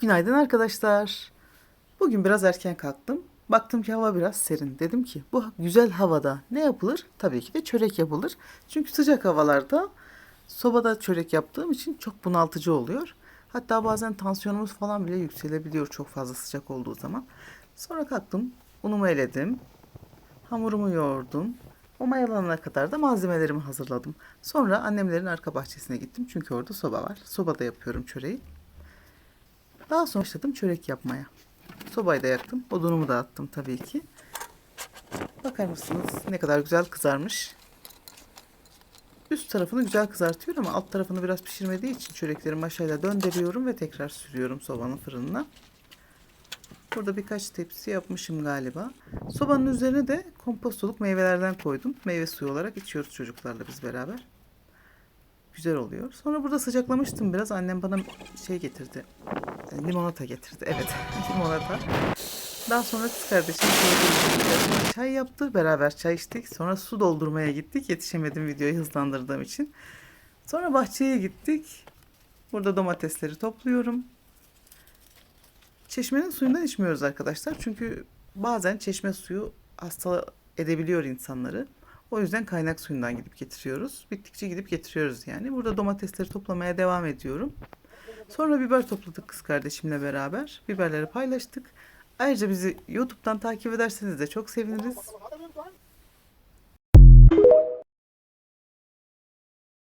Günaydın arkadaşlar. Bugün biraz erken kalktım. Baktım ki hava biraz serin. Dedim ki bu güzel havada ne yapılır? Tabii ki de çörek yapılır. Çünkü sıcak havalarda sobada çörek yaptığım için çok bunaltıcı oluyor. Hatta bazen tansiyonumuz falan bile yükselebiliyor çok fazla sıcak olduğu zaman. Sonra kalktım, unumu eledim, hamurumu yoğurdum. O mayalanana kadar da malzemelerimi hazırladım. Sonra annemlerin arka bahçesine gittim çünkü orada soba var. Sobada yapıyorum çöreği. Daha sonra başladım çörek yapmaya. Sobayı da yaktım. Odunumu da attım tabii ki. Bakar mısınız ne kadar güzel kızarmış. Üst tarafını güzel kızartıyor ama alt tarafını biraz pişirmediği için çörekleri maşayla döndürüyorum ve tekrar sürüyorum sobanın fırınına. Burada birkaç tepsi yapmışım galiba. Sobanın üzerine de kompostoluk meyvelerden koydum. Meyve suyu olarak içiyoruz çocuklarla biz beraber. Güzel oluyor. Sonra burada sıcaklamıştım biraz. Annem bana şey getirdi. Limonata getirdi. Evet. limonata. Daha sonra kız kardeşim sonra çay yaptı. Beraber çay içtik. Sonra su doldurmaya gittik. Yetişemedim videoyu hızlandırdığım için. Sonra bahçeye gittik. Burada domatesleri topluyorum. Çeşmenin suyundan içmiyoruz arkadaşlar. Çünkü bazen çeşme suyu hasta edebiliyor insanları. O yüzden kaynak suyundan gidip getiriyoruz. Bittikçe gidip getiriyoruz yani. Burada domatesleri toplamaya devam ediyorum. Sonra biber topladık kız kardeşimle beraber. Biberleri paylaştık. Ayrıca bizi YouTube'dan takip ederseniz de çok seviniriz.